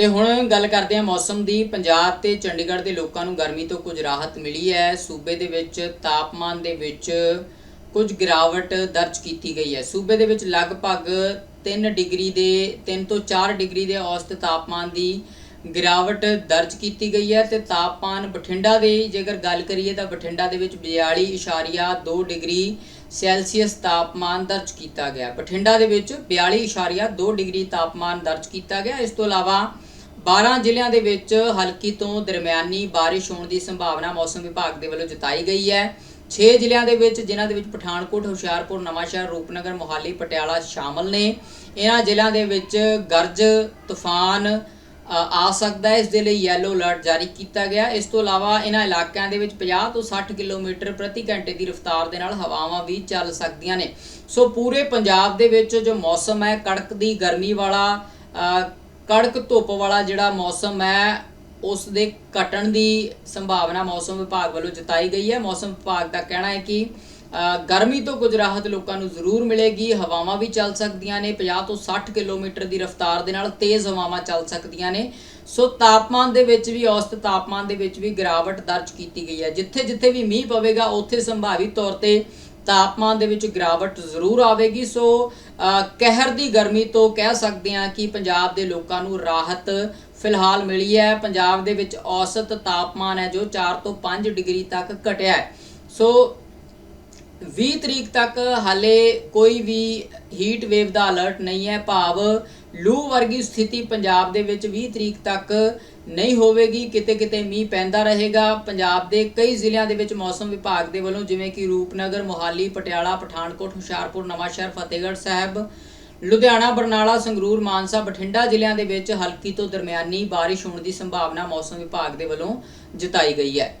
ਤੇ ਹੁਣ ਗੱਲ ਕਰਦੇ ਹਾਂ ਮੌਸਮ ਦੀ। ਪੰਜਾਬ ਤੇ ਚੰਡੀਗੜ੍ਹ ਦੇ ਲੋਕਾਂ ਨੂੰ ਗਰਮੀ ਤੋਂ ਕੁਝ ਰਾਹਤ ਮਿਲੀ ਹੈ। ਸੂਬੇ ਦੇ ਵਿੱਚ ਤਾਪਮਾਨ ਦੇ ਵਿੱਚ ਕੁਝ ਗਿਰਾਵਟ ਦਰਜ ਕੀਤੀ ਗਈ ਹੈ। ਸੂਬੇ ਦੇ ਵਿੱਚ ਲਗਭਗ 3 ਡਿਗਰੀ ਦੇ 3 ਤੋਂ 4 ਡਿਗਰੀ ਦੇ ਔਸਤ ਤਾਪਮਾਨ ਦੀ ਗਿਰਾਵਟ ਦਰਜ ਕੀਤੀ ਗਈ ਹੈ ਤੇ ਤਾਪਮਾਨ ਬਠਿੰਡਾ ਦੇ ਜੇਕਰ ਗੱਲ ਕਰੀਏ ਤਾਂ ਬਠਿੰਡਾ ਦੇ ਵਿੱਚ 42.2 ਡਿਗਰੀ ਸੈਲਸੀਅਸ ਤਾਪਮਾਨ ਦਰਜ ਕੀਤਾ ਗਿਆ। ਬਠਿੰਡਾ ਦੇ ਵਿੱਚ 42.2 ਡਿਗਰੀ ਤਾਪਮਾਨ ਦਰਜ ਕੀਤਾ ਗਿਆ। ਇਸ ਤੋਂ ਇਲਾਵਾ 12 ਜ਼ਿਲ੍ਹਿਆਂ ਦੇ ਵਿੱਚ ਹਲਕੀ ਤੋਂ ਦਰਮਿਆਨੀ ਬਾਰਿਸ਼ ਹੋਣ ਦੀ ਸੰਭਾਵਨਾ ਮੌਸਮ ਵਿਭਾਗ ਦੇ ਵੱਲੋਂ ਜਤਾਈ ਗਈ ਹੈ। 6 ਜ਼ਿਲ੍ਹਿਆਂ ਦੇ ਵਿੱਚ, ਜਿਨ੍ਹਾਂ ਦੇ ਵਿੱਚ ਪਠਾਨਕੋਟ, ਹੁਸ਼ਿਆਰਪੁਰ, ਨਵਾਂਸ਼ਹਿਰ, ਰੂਪਨਗਰ, ਮੋਹਾਲੀ, ਪਟਿਆਲਾ ਸ਼ਾਮਲ ਨੇ। ਇਹਨਾਂ ਜ਼ਿਲ੍ਹਿਆਂ ਦੇ ਵਿੱਚ ਗਰਜ, ਤੂਫਾਨ ਆ ਸਕਦਾ ਹੈ। ਇਸ ਦੇ ਲਈ ਯੈਲੋ ਅਲਰਟ ਜਾਰੀ ਕੀਤਾ ਗਿਆ। ਇਸ ਤੋਂ ਇਲਾਵਾ ਇਹਨਾਂ ਇਲਾਕਿਆਂ ਦੇ ਵਿੱਚ 50 ਤੋਂ 60 ਕਿਲੋਮੀਟਰ ਪ੍ਰਤੀ ਘੰਟੇ ਦੀ ਰਫ਼ਤਾਰ ਦੇ ਨਾਲ ਹਵਾਵਾਂ ਵੀ ਚੱਲ ਸਕਦੀਆਂ ਨੇ। ਸੋ ਪੂਰੇ ਪੰਜਾਬ ਦੇ ਵਿੱਚ ਜੋ ਮੌਸਮ ਹੈ ਕੜਕਦੀ ਗਰਮੀ ਵਾਲਾ ਕੜਕ ਧੁੱਪ ਵਾਲਾ ਜਿਹੜਾ ਮੌਸਮ ਹੈ, ਉਸ ਦੇ ਘਟਣ ਦੀ ਸੰਭਾਵਨਾ ਮੌਸਮ ਵਿਭਾਗ ਵੱਲੋਂ ਜਤਾਈ ਗਈ ਹੈ। ਮੌਸਮ ਵਿਭਾਗ ਦਾ ਕਹਿਣਾ ਹੈ ਕਿ ਗਰਮੀ ਤੋਂ ਕੁਝ ਰਾਹਤ ਲੋਕਾਂ ਨੂੰ ਜ਼ਰੂਰ ਮਿਲੇਗੀ। ਹਵਾਵਾਂ ਵੀ ਚੱਲ ਸਕਦੀਆਂ ਨੇ। 50 ਤੋਂ 60 ਕਿਲੋਮੀਟਰ ਦੀ ਰਫ਼ਤਾਰ ਦੇ ਨਾਲ ਤੇਜ਼ ਹਵਾਵਾਂ ਚੱਲ ਸਕਦੀਆਂ ਨੇ। ਸੋ ਤਾਪਮਾਨ ਦੇ ਵਿੱਚ ਵੀ, ਔਸਤ ਤਾਪਮਾਨ ਦੇ ਵਿੱਚ ਵੀ ਗਿਰਾਵਟ ਦਰਜ ਕੀਤੀ ਗਈ ਹੈ। ਜਿੱਥੇ ਜਿੱਥੇ ਵੀ ਮੀਂਹ ਪਵੇਗਾ, ਉੱਥੇ ਸੰਭਾਵਿਤ ਤੌਰ ਤੇ ਤਾਪਮਾਨ ਦੇ ਵਿੱਚ ਗਿਰਾਵਟ ਜ਼ਰੂਰ ਆਵੇਗੀ। ਸੋ ਕਹਿਰ ਦੀ ਗਰਮੀ ਤੋਂ ਕਹਿ ਸਕਦੇ ਹਾਂ ਕਿ ਪੰਜਾਬ ਦੇ ਲੋਕਾਂ ਨੂੰ ਰਾਹਤ ਫਿਲਹਾਲ ਮਿਲੀ ਹੈ। ਪੰਜਾਬ ਦੇ ਵਿੱਚ ਔਸਤ ਤਾਪਮਾਨ ਹੈ ਜੋ 4 ਤੋਂ 5 ਡਿਗਰੀ ਤੱਕ ਘਟਿਆ ਹੈ। ਸੋ 20 ਤਰੀਕ ਤੱਕ ਹਾਲੇ ਕੋਈ ਵੀ ਹੀਟ ਵੇਵ ਦਾ ਅਲਰਟ ਨਹੀਂ ਹੈ। ਭਾਵ ਲੂ ਵਰਗੀ ਸਥਿਤੀ ਪੰਜਾਬ ਦੇ ਵਿੱਚ 20 ਤਰੀਕ ਤੱਕ ਨਹੀਂ ਹੋਵੇਗੀ। ਕਿਤੇ ਕਿਤੇ ਮੀਂਹ ਪੈਂਦਾ ਰਹੇਗਾ। ਪੰਜਾਬ ਦੇ ਕਈ ਜ਼ਿਲ੍ਹਿਆਂ ਦੇ ਵਿੱਚ ਮੌਸਮ ਵਿਭਾਗ ਦੇ ਵੱਲੋਂ ਜਿਵੇਂ ਕਿ ਰੂਪਨਗਰ, ਮੋਹਾਲੀ, ਪਟਿਆਲਾ, ਪਠਾਨਕੋਟ, ਹੁਸ਼ਿਆਰਪੁਰ, ਨਵਾਂਸ਼ਹਿਰ, ਫਤਿਹਗੜ੍ਹ ਸਾਹਿਬ, ਲੁਧਿਆਣਾ, ਬਰਨਾਲਾ, ਸੰਗਰੂਰ, ਮਾਨਸਾ, ਬਠਿੰਡਾ ਜ਼ਿਲ੍ਹਿਆਂ ਦੇ ਵਿੱਚ ਹਲਕੀ ਤੋਂ ਦਰਮਿਆਨੀ ਬਾਰਿਸ਼ ਹੋਣ ਦੀ ਸੰਭਾਵਨਾ ਮੌਸਮ ਵਿਭਾਗ ਦੇ ਵੱਲੋਂ ਜਤਾਈ ਗਈ ਹੈ।